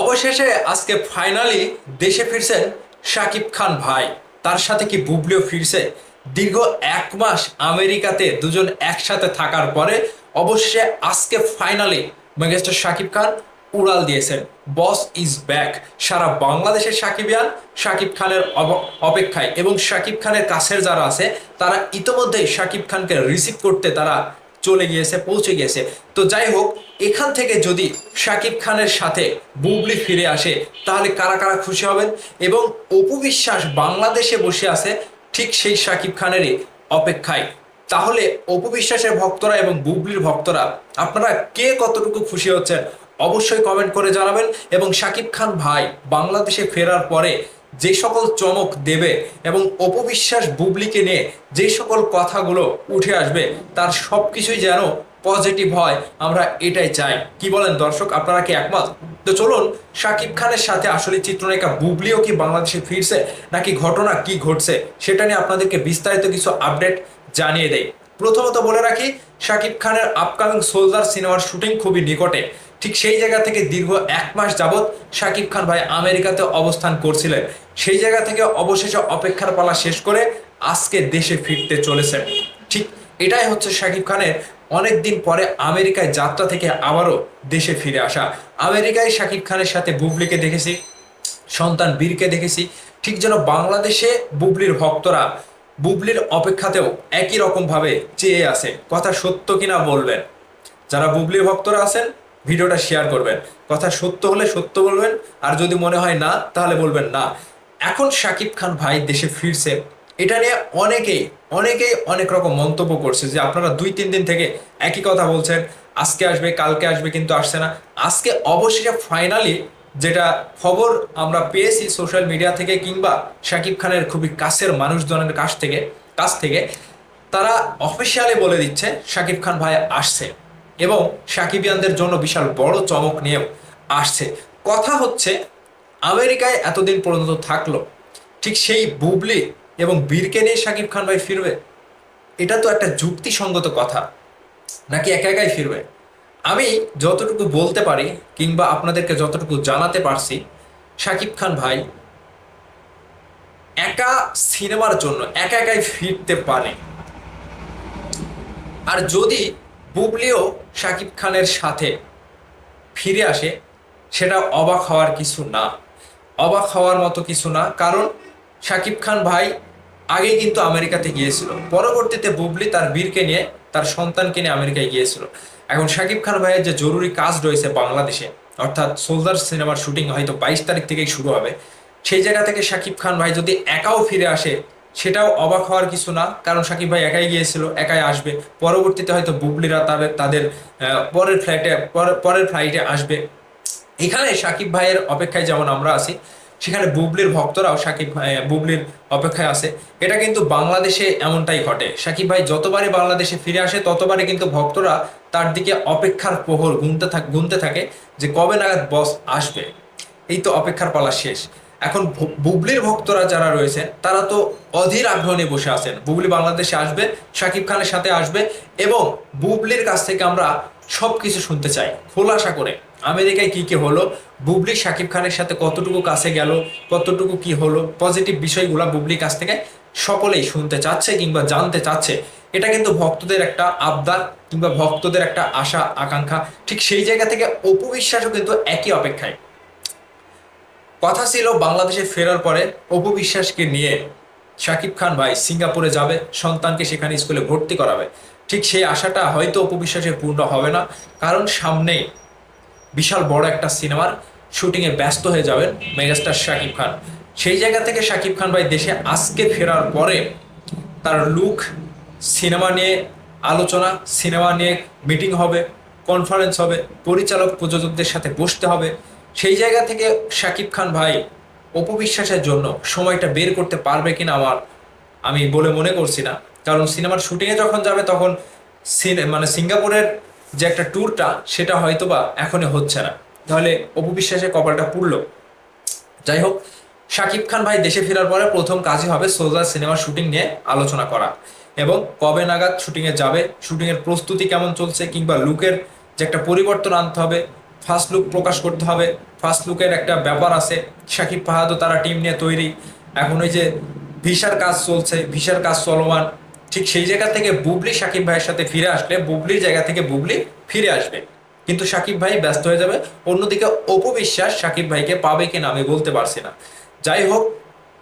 অবশেষে আজকে ফাইনালি দেশে ফিরছেন শাকিব খান ভাই। তার সাথে কি বুবলিও ফিরছে? দীর্ঘ এক মাস আমেরিকাতে দুজন একসাথে থাকার পরে অবশেষে আজকে ফাইনালি মেগাস্টার শাকিব খান উড়াল দিয়েছেন। Boss is back. সারা বাংলাদেশের সাকিবিয়ান শাকিব খানের অপেক্ষায়। এবং শাকিব খানের কাছের যারা আছে, তারা ইতোমধ্যেই শাকিব খানকে রিসিভ করতে তারা চলে গিয়েছে, পৌঁছে গিয়েছে। তো যাই হোক, এখান থেকে যদি শাকিব খানের সাথে বুবলি ফিরে আসে, তাহলে কারা কারা খুশি হবেন? এবং অপু বিশ্বাস বাংলাদেশে বসে আছে, ঠিক সেই শাকিব খানেরই অপেক্ষায়। তাহলে অপু বিশ্বাসের ভক্তরা এবং বুবলির ভক্তরা, আপনারা কে কতটুকু খুশি হচ্ছেন? অবশ্যই কমেন্ট করে জানাবেন। এবং শাকিব খান ভাই, বাংলাদেশে ফেরার পরে যে সকল চমক দেবে এবং অপবিশ্বাস বুবলিকে নিয়ে যে সকল কথাগুলো উঠে আসবে, তার সব কিছুই যেন পজিটিভ হয়, আমরা এটাই চাই। কি বলেন দর্শক, আপনারা কি একমত? তো চলুন শাকিব খানের সাথে আসলে চিত্রনায়িকা বুবলিও কি বাংলাদেশে ফিরছে, নাকি ঘটনা কি ঘটছে, সেটা নিয়ে আপনাদেরকে বিস্তারিত কিছু আপডেট জানিয়ে দেয় প্রথমত বলে রাখি শাকিব খানের আপকামিং সোলজার সিনেমার শুটিং খুবই নিকটে। ঠিক সেই জায়গা থেকে দীর্ঘ এক মাস যাবৎ শাকিব খান ভাই আমেরিকাতে অবস্থান করছিলেন। সেই জায়গা থেকে অবশেষে অপেক্ষার পালা শেষ করে আজকে দেশে ফিরতে চলেছেন। ঠিক এটাই হচ্ছে শাকিব খানের অনেক দিন পরে আমেরিকায় যাত্রা থেকে আবারও দেশে ফিরে আসা। আমেরিকায় শাকিব খানের সাথে বুবলিকে দেখেছি, সন্তান বীরকে দেখেছি। ঠিক যেন বাংলাদেশে বুবলির ভক্তরা বুবলির অপেক্ষাতেও একই রকম ভাবে চেয়ে আছে। কথা সত্য কিনা বলবেন? যারা বুবলির ভক্তরা আছেন ভিডিওটা শেয়ার করবেন। কথা সত্য হলে সত্য বলবেন, আর যদি মনে হয় না, তাহলে বলবেন না। এখন শাকিব খান ভাই দেশে ফিরছে, এটা নিয়ে অনেকেই অনেকেই অনেক রকম মন্তব্য করছে যে আপনারা দুই, তিন দিন থেকে একই কথা বলছেন, আজকে আসবে, কালকে আসবে, কিন্তু আসছে না। আজকে অবশেষে ফাইনালি যেটা খবর আমরা পেয়েছি সোশ্যাল মিডিয়া থেকে কিংবা শাকিব খানের খুবই কাছের মানুষজনের কাছ থেকে কাছ থেকে, তারা অফিসিয়ালি বলে দিচ্ছে শাকিব খান ভাই আসছে। এবং সাকিবিয়ানদের জন্য বিশাল বড় চমক নিয়েও আসছে। কথা হচ্ছে, আমেরিকায় এতদিন পর্যন্ত থাকল, ঠিক সেই বুবলি এবং বীরকে নিয়ে শাকিব খান ভাই ফিরবে, এটা তো একটা যুক্তিসঙ্গত কথা, নাকি একা একাই ফিরবে? আমি যতটুকু বলতে পারি কিংবা আপনাদেরকে যতটুকু জানাতে পারছি শাকিব খান ভাই একা সিনেমার জন্য, একা একাই ফিরতে পারে আর যদি বুবলিও শাকিব খানের সাথে ফিরে আসে, সেটা অবাক হওয়ার কিছু না। অবাক হওয়ার মতো কিছু না, কারণ শাকিব খান ভাই আগে কিন্তু আমেরিকাতে গিয়েছিল। পরবর্তীতে বুবলি তার বীরকে নিয়ে তার সন্তানকে নিয়ে আমেরিকায় গিয়েছিল। এখন শাকিব খান ভাইয়ের যে জরুরি কাজ রয়েছে বাংলাদেশে, অর্থাৎ সোলজার সিনেমার শুটিং হয়তো বাইশ তারিখ থেকেই শুরু হবে, সেই জায়গা থেকে শাকিব খান ভাই যদি একাও ফিরে আসে সেটাও অবাক হওয়ার কিছু না। কারণ শাকিব ভাই একাই গিয়েছিল, একাই আসবে। পরবর্তীতে হয়তো বুবলিরা তাদের তাদের পরের ফ্লাইটে পরের ফ্লাইটে আসবে। এখানে সাকিব ভাইয়ের অপেক্ষায় যেমন আমরা আছি, সেখানে বুবলির ভক্তরাও সাকিব বুবলির অপেক্ষায় আছে। এটা কিন্তু বাংলাদেশে এমনটাই ঘটে। সাকিব ভাই যতবারই বাংলাদেশে ফিরে আসে, ততবারই কিন্তু ভক্তরা তার দিকে অপেক্ষার প্রহর গুনতে থাক, গুনতে থাকে যে কবে নাগাদ বস আসবে। এই তো অপেক্ষার পালা শেষ। এখন বুবলির ভক্তরা যারা রয়েছেন, তারা তো অধীর আগ্রহ নিয়ে বসে আছেন। বুবলি বাংলাদেশে আসবে, শাকিব খানের সাথে আসবে এবং বুবলির কাছ থেকে আমরা সব কিছু শুনতে চাই। খোলাসা করে, আমেরিকায় কি কি হলো, বুবলি শাকিব খানের সাথে কতটুকু কাছে গেল, কতটুকু কি হলো পজিটিভ বিষয়গুলো বুবলির কাছ থেকে সকলেই শুনতে চাচ্ছে কিংবা জানতে চাচ্ছে। এটা কিন্তু ভক্তদের একটা আবদার কিংবা ভক্তদের একটা আশা, আকাঙ্ক্ষা। ঠিক সেই জায়গা থেকে অপবিশ্বাসও কিন্তু একই অপেক্ষায়। কথা ছিল বাংলাদেশে ফেরার পরে অপু বিশ্বাসকে নিয়ে শাকিব খান ভাই সিঙ্গাপুরে যাবে, সন্তানকে সেখানে স্কুলে ভর্তি করাবে। ঠিক সেই আশাটা হয়তো অপু বিশ্বাসের পূর্ণ হবে না, কারণ সামনে বিশাল বড় একটা সিনেমার শুটিংয়ে ব্যস্ত হয়ে যাবেন মেগাস্টার শাকিব খান। সেই জায়গা থেকে শাকিব খান ভাই দেশে আজকে ফেরার পরে তার লুক, সিনেমা নিয়ে আলোচনা, সিনেমা নিয়ে মিটিং হবে, কনফারেন্স হবে, পরিচালক প্রযোজকদের সাথে বসতে হবে সেই জায়গা থেকে শাকিব খান ভাই অপবিশ্বাসের জন্য সময়টা বের করতে পারবে কিনা আমার আমি বলে মনে করছি না। কারণ সিনেমার শুটিংয়ে যখন যাবে তখন সিনে- মানে সিঙ্গাপুরের যে একটা ট্যুরটা সেটা হয়তো বা এখনই হচ্ছে না। তাহলে অপবিশ্বাসের কপালটা পুড়লো। যাই হোক, শাকিব খান ভাই দেশে ফেরার পরে প্রথম কাজই হবে সোলজার সিনেমার শুটিং নিয়ে আলোচনা করা এবং কবে নাগাদ শুটিংয়ে যাবে, শুটিংয়ের প্রস্তুতি কেমন চলছে কিংবা লুকের যে একটা পরিবর্তন আনতে হবে ফার্স্ট লুক প্রকাশ করতে হবে। ফার্স্ট লুকের একটা ব্যাপার আছে। সাকিব ফাহাদও তারা টিম নিয়ে তৈরি। এখন ওই যে ভিসার কাজ চলছে, ভিসার কাজ চলমান। ঠিক সেই জায়গা থেকে বুবলি সাকিব ভাইয়ের সাথে ফিরে আসলে বুবলির জায়গা থেকে বুবলি ফিরে আসবে। কিন্তু সাকিব ভাই ব্যস্ত হয়ে যাবে। অন্যদিকে অপবিশ্বাস সাকিব ভাইকে পাবে কিনা আমি বলতে পারছি না। যাই হোক,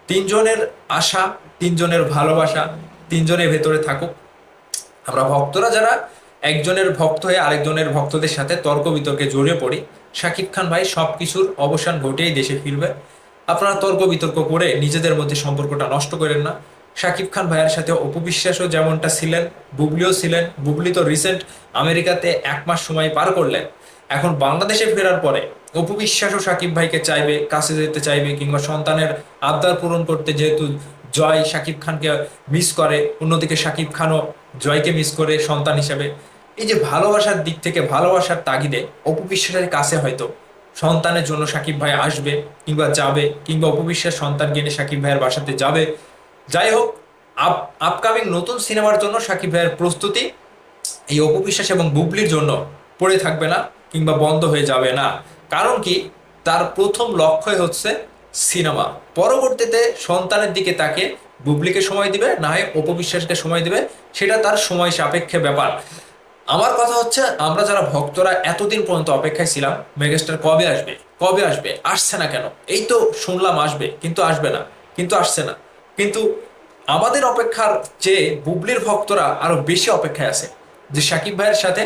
তিনজনের আশা, তিনজনের ভালোবাসা, তিনজনের ভেতরে থাকুক। আমরা ভক্তরা যারা একজনের ভক্ত হয়ে আরেকজনের ভক্তদের সাথে তর্ক বিতর্কে জড়িয়ে পড়ি। শাকিব খান ভাই সব কিছুর অবসান ঘটেই দেশে ফিরবে। আপনারা তর্ক বিতর্ক করে নিজেদের মধ্যে সম্পর্কটা নষ্ট করেন না। শাকিব খান ভাইয়ের সাথে অপবিশ্বাসও যেমনটা ছিলেন, বুবলিও ছিলেন। বুবলি তো রিসেন্ট আমেরিকাতে এক মাস সময় পার করলেন। এখন বাংলাদেশে ফেরার পরে অপবিশ্বাসও সাকিব ভাইকে চাইবে, কাছে যেতে চাইবে কিংবা সন্তানের আবদার পূরণ করতে যেহেতু জয় শাকিব খানকে মিস করে, অন্যদিকে শাকিব খানও জয়কে মিস করে সন্তান হিসেবে। এই যে ভালোবাসার দিক থেকে ভালোবাসার তাগিদে অপবিশ্বাসের কাছে হয়তো সন্তানের জন্য সাকিব ভাই আসবে কিংবা যাবে, কিংবা অপবিশ্বাস সন্তান এনে সাকিব ভাইয়ের বাসাতে যাবে। যাই হোক, আপ আপকামিং নতুন সিনেমার জন্য সাকিব ভাইয়ের প্রস্তুতি এই অপবিশ্বাস এবং বুবলির জন্য পড়ে থাকবে না কিংবা বন্ধ হয়ে যাবে না। কারণ কি? তার প্রথম লক্ষ্যই হচ্ছে সিনেমা। পরবর্তীতে সন্তানের দিকে তাকে বুবলিকে সময় দিবে, না হয় অপবিশ্বাসকে সময় দিবে, সেটা তার সময় সাপেক্ষে ব্যাপার। আমার কথা হচ্ছে, আমরা যারা ভক্তরা এতদিন পর্যন্ত অপেক্ষায় ছিলাম, মেগাস্টার কবে আসবে? কবে আসবে? আসছে না কেন? এই তো শুনলাম আসবে, কিন্তু আসবে না, কিন্তু আসছে না। কিন্তু আমাদের অপেক্ষার চেয়ে বুবলির ভক্তরা আরও বেশি অপেক্ষায় আছে, যে সাকিব ভাইয়ের সাথে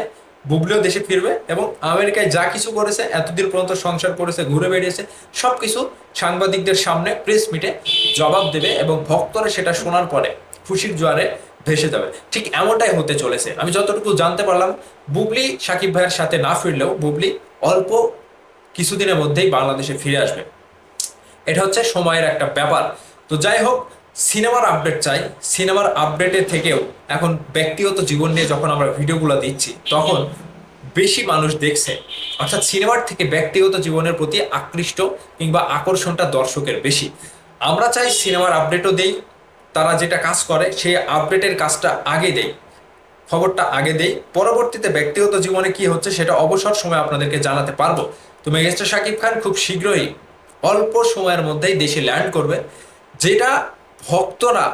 বুবলিও দেশে ফিরবে এবং আমেরিকায় যা কিছু করেছে, এতদিন পর্যন্ত সংসার করেছে, ঘুরে বেরিয়েছে সব কিছু সাংবাদিকদের সামনে, প্রেস মিটে জবাব দেবে এবং ভক্তরা সেটা শোনার পরে খুশির জোয়ারে ভেসে যাবে। ঠিক এমনটাই হতে চলেছে। আমি যতটুকু জানতে পারলাম, বুবলি সাকিব ভাইয়ের সাথে না ফিরলেও বুবলি অল্প কিছুদিনের মধ্যেই বাংলাদেশে ফিরে আসবে। এটা হচ্ছে সময়ের একটা ব্যাপার। তো যাই হোক, সিনেমার আপডেট চাই। সিনেমার আপডেটের থেকেও এখন ব্যক্তিগত জীবন নিয়ে যখন আমরা ভিডিওগুলো দিচ্ছি, তখন বেশি মানুষ দেখছে। অর্থাৎ সিনেমার থেকে ব্যক্তিগত জীবনের প্রতি আকৃষ্ট কিংবা আকর্ষণটা দর্শকের বেশি। আমরা চাই সিনেমার আপডেটও দেই তারা যেটা কাজ করে, সেই আপডেটের কাজটা আগে দেই খবরটা আগে দেই পরবর্তীতে ব্যক্তিগত জীবনে কি হচ্ছে সেটা অবসর সময় আপনাদেরকে জানাতে পারব। তো মেগাস্টার শাকিব খান খুব শীঘ্রই অল্প সময়ের মধ্যেই দেশে ল্যান্ড করবে, যেটা ভক্তরা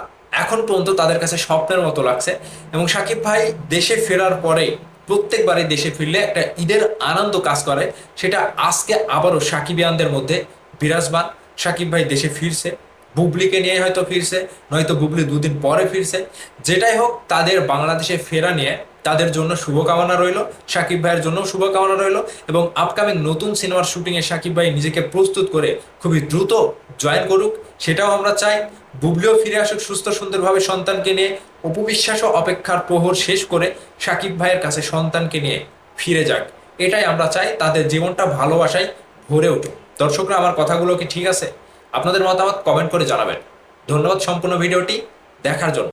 এখন পর্যন্ত তাদের কাছে স্বপ্নের মতো লাগছে। এবং শাকিব ভাই দেশে ফেরার পরে প্রত্যেকবারই দেশে ফিরলে একটা ঈদের আনন্দ কাজ করে, সেটা আজকে আবারও সাকিবিয়ানদের মধ্যে বিরাজমান। সাকিব ভাই দেশে ফিরছে। বুবলিকে নিয়ে হয়তো ফিরছে, নয়তো বুবলি দুদিন পরে ফিরছে। যেটাই হোক, তাদের বাংলাদেশে ফেরা নিয়ে তাদের জন্য শুভকামনা রইল, সাকিব ভাইয়ের জন্য শুভকামনা রইল এবং আপকামিং নতুন সিনেমার শুটিংয়ে সাকিব ভাই নিজেকে প্রস্তুত করে খুবই দ্রুত জয়েন করুক, সেটাও আমরা চাই। বুবলিও ফিরে আসুক সুস্থ, সুন্দরভাবে সন্তানকে নিয়ে অপবিশ্বাসও অপেক্ষার প্রহর শেষ করে সাকিব ভাইয়ের কাছে সন্তানকে নিয়ে ফিরে যাক। এটাই আমরা চাই, তাদের জীবনটা ভালোবাসায় ভরে উঠুক। দর্শকরা, আমার কথাগুলো কি ঠিক আছে? আপনাদের মতামত কমেন্ট করে জানাবেন। ধন্যবাদ সম্পূর্ণ ভিডিওটি দেখার জন্য।